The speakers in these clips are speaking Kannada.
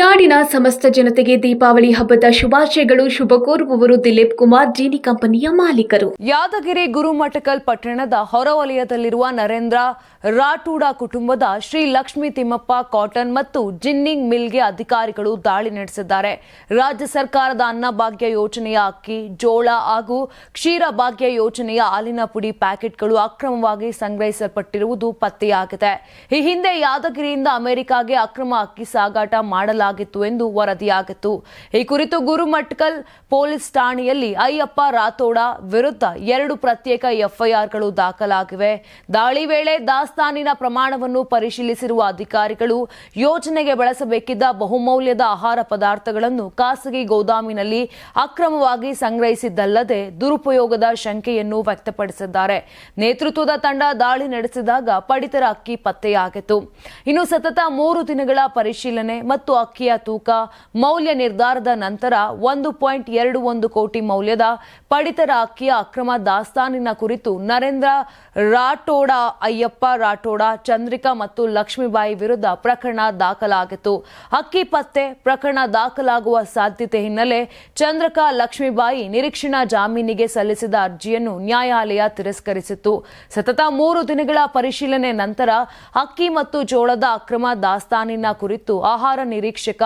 ನಾಡಿನ ಸಮಸ್ತ ಜನತೆಗೆ ದೀಪಾವಳಿ ಹಬ್ಬದ ಶುಭಾಶಯಗಳು. ಶುಭ ಕೋರುವವರು ದಿಲೀಪ್ ಕುಮಾರ್, ಜೀನಿ ಕಂಪನಿಯ ಮಾಲೀಕರು. ಯಾದಗಿರಿ ಗುರುಮಠಕಲ್ ಪಟ್ಟಣದ ಹೊರವಲಯದಲ್ಲಿರುವ ನರೇಂದ್ರ ರಾಟೂಡ ಕುಟುಂಬದ ಶ್ರೀ ಲಕ್ಷ್ಮೀ ತಿಮ್ಮಪ್ಪ ಕಾಟನ್ ಮತ್ತು ಜಿನ್ನಿಂಗ್ ಮಿಲ್ಗೆ ಅಧಿಕಾರಿಗಳು ದಾಳಿ ನಡೆಸಿದ್ದಾರೆ. ರಾಜ್ಯ ಸರ್ಕಾರದ ಅನ್ನಭಾಗ್ಯ ಯೋಜನೆಯ ಅಕ್ಕಿ, ಜೋಳ ಹಾಗೂ ಕ್ಷೀರ ಭಾಗ್ಯ ಯೋಜನೆಯ ಹಾಲಿನ ಪುಡಿ ಪ್ಯಾಕೆಟ್ಗಳು ಅಕ್ರಮವಾಗಿ ಸಂಗ್ರಹಿಸಲ್ಪಟ್ಟಿರುವುದು ಪತ್ತೆಯಾಗಿದೆ. ಈ ಹಿಂದೆ ಯಾದಗಿರಿಯಿಂದ ಅಮೆರಿಕಾಗೆ ಅಕ್ರಮ ಅಕ್ಕಿ ಸಾಗಾಟ ಮಾಡಲಾಗಿತ್ತು ಎಂದು ವರದಿಯಾಗಿತ್ತು. ಈ ಕುರಿತು ಗುರುಮಟ್ಕಲ್ ಪೊಲೀಸ್ ಠಾಣೆಯಲ್ಲಿ ಅಯ್ಯಪ್ಪ ರಾಥೋಡ ವಿರುದ್ಧ ಎರಡು ಪ್ರತ್ಯೇಕ ಎಫ್ಐಆರ್ಗಳು ದಾಖಲಾಗಿವೆ. ದಾಳಿ ವೇಳೆ ದಾಸ್ತಾನಿನ ಪ್ರಮಾಣವನ್ನು ಪರಿಶೀಲಿಸಿರುವ ಅಧಿಕಾರಿಗಳು ಯೋಜನೆಗೆ ಬಳಸಬೇಕಿದ್ದ ಬಹುಮೌಲ್ಯದ ಆಹಾರ ಪದಾರ್ಥಗಳನ್ನು ಖಾಸಗಿ ಗೋದಾಮಿನಲ್ಲಿ ಅಕ್ರಮವಾಗಿ ಸಂಗ್ರಹಿಸಿದ್ದಲ್ಲದೆ ದುರುಪಯೋಗದ ಶಂಕೆಯನ್ನು ವ್ಯಕ್ತಪಡಿಸಿದ್ದಾರೆ. ನೇತೃತ್ವದ ತಂಡ ದಾಳಿ ನಡೆಸಿದಾಗ ಪಡಿತರ ಅಕ್ಕಿ ಪತ್ತೆಯಾಗಿತ್ತು. ಇನ್ನು ಸತತ ಮೂರು ದಿನಗಳ ಪರಿಶೀಲನೆ ಮತ್ತು ಅಕ್ಕಿಯ ತೂಕ, ಮೌಲ್ಯ ನಿರ್ಧಾರದ ನಂತರ ಒಂದು ಪಾಯಿಂಟ್ ಎರಡು ಒಂದು ಕೋಟಿ ಮೌಲ್ಯದ ಪಡಿತರ ಅಕ್ಕಿಯ ಅಕ್ರಮ ದಾಸ್ತಾನಿನ ಕುರಿತು ನರೇಂದ್ರ ರಾಠೋಡ, ಅಯ್ಯಪ್ಪ ರಾಠೋಡ, ಚಂದ್ರಿಕಾ ಮತ್ತು ಲಕ್ಷ್ಮೀಬಾಯಿ ವಿರುದ್ಧ ಪ್ರಕರಣ ದಾಖಲಾಗಿತ್ತು. ಅಕ್ಕಿ ಪತ್ತೆ ಪ್ರಕರಣ ದಾಖಲಾಗುವ ಸಾಧ್ಯತೆ ಹಿನ್ನೆಲೆ ಚಂದ್ರಕಾ ಲಕ್ಷ್ಮೀಬಾಯಿ ನಿರೀಕ್ಷಣಾ ಜಾಮೀನಿಗೆ ಸಲ್ಲಿಸಿದ ಅರ್ಜಿಯನ್ನು ನ್ಯಾಯಾಲಯ ತಿರಸ್ಕರಿಸಿತ್ತು. ಸತತ ಮೂರು ದಿನಗಳ ಪರಿಶೀಲನೆ ನಂತರ ಅಕ್ಕಿ ಮತ್ತು ಜೋಳದ ಅಕ್ರಮ ದಾಸ್ತಾನಿನ ಕುರಿತು ಆಹಾರ ನಿರೀಕ್ಷಕ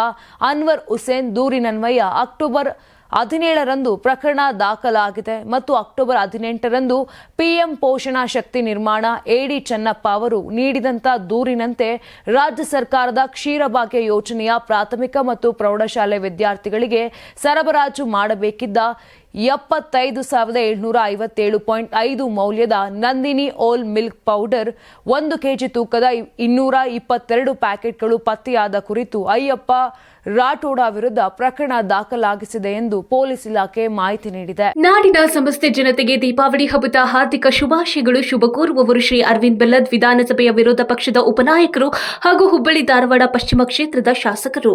ಅನ್ವರ್ ಹುಸೇನ್ ದೂರಿನನ್ವಯ ಅಕ್ಟೋಬರ್ ಹದಿನೇಳರಂದು ಪ್ರಕರಣ ದಾಖಲಾಗಿದೆ ಮತ್ತು ಅಕ್ಟೋಬರ್ ಹದಿನೆಂಟರಂದು ಪಿಎಂ ಪೋಷಣಾ ಶಕ್ತಿ ನಿರ್ಮಾಣ ಎಡಿ ಚೆನ್ನಪ್ಪ ಅವರು ನೀಡಿದಂಥ ದೂರಿನಂತೆ ರಾಜ್ಯ ಸರ್ಕಾರದ ಕ್ಷೀರಭಾಗ್ಯ ಯೋಜನೆಯ ಪ್ರಾಥಮಿಕ ಮತ್ತು ಪ್ರೌಢಶಾಲೆ ವಿದ್ಯಾರ್ಥಿಗಳಿಗೆ ಸರಬರಾಜು ಮಾಡಬೇಕಿದ್ದ ಎಪ್ಪತ್ತೈದು ಸಾವಿರದ ಏಳ್ನೂರ ಐವತ್ತೇಳು ಪಾಯಿಂಟ್ ಐದು ಮೌಲ್ಯದ ನಂದಿನಿ ಓಲ್ ಮಿಲ್ಕ್ ಪೌಡರ್, ಒಂದು ಕೆಜಿ ತೂಕದ ಇನ್ನೂರ ಇಪ್ಪತ್ತೆರಡು ಪ್ಯಾಕೆಟ್ಗಳು ಪತ್ತೆಯಾದ ಕುರಿತು ಅಯ್ಯಪ್ಪ ರಾಠೋಡ ವಿರುದ್ಧ ಪ್ರಕರಣ ದಾಖಲಾಗಿಸಿದೆ ಎಂದು ಪೊಲೀಸ್ ಇಲಾಖೆ ಮಾಹಿತಿ ನೀಡಿದೆ. ನಾಡಿನ ಸಮಸ್ತ ಜನತೆಗೆ ದೀಪಾವಳಿ ಹಬ್ಬದ ಹಾರ್ದಿಕ ಶುಭಾಶಯಗಳು. ಶುಭ ಕೋರುವವರು ಶ್ರೀ ಅರವಿಂದ್ ಬೆಲ್ಲದ್ ವಿಧಾನಸಭೆಯ ವಿರೋಧ ಪಕ್ಷದ ಉಪನಾಯಕರು ಹಾಗೂ ಹುಬ್ಬಳ್ಳಿ ಧಾರವಾಡ ಪಶ್ಚಿಮ ಕ್ಷೇತ್ರದ ಶಾಸಕರು.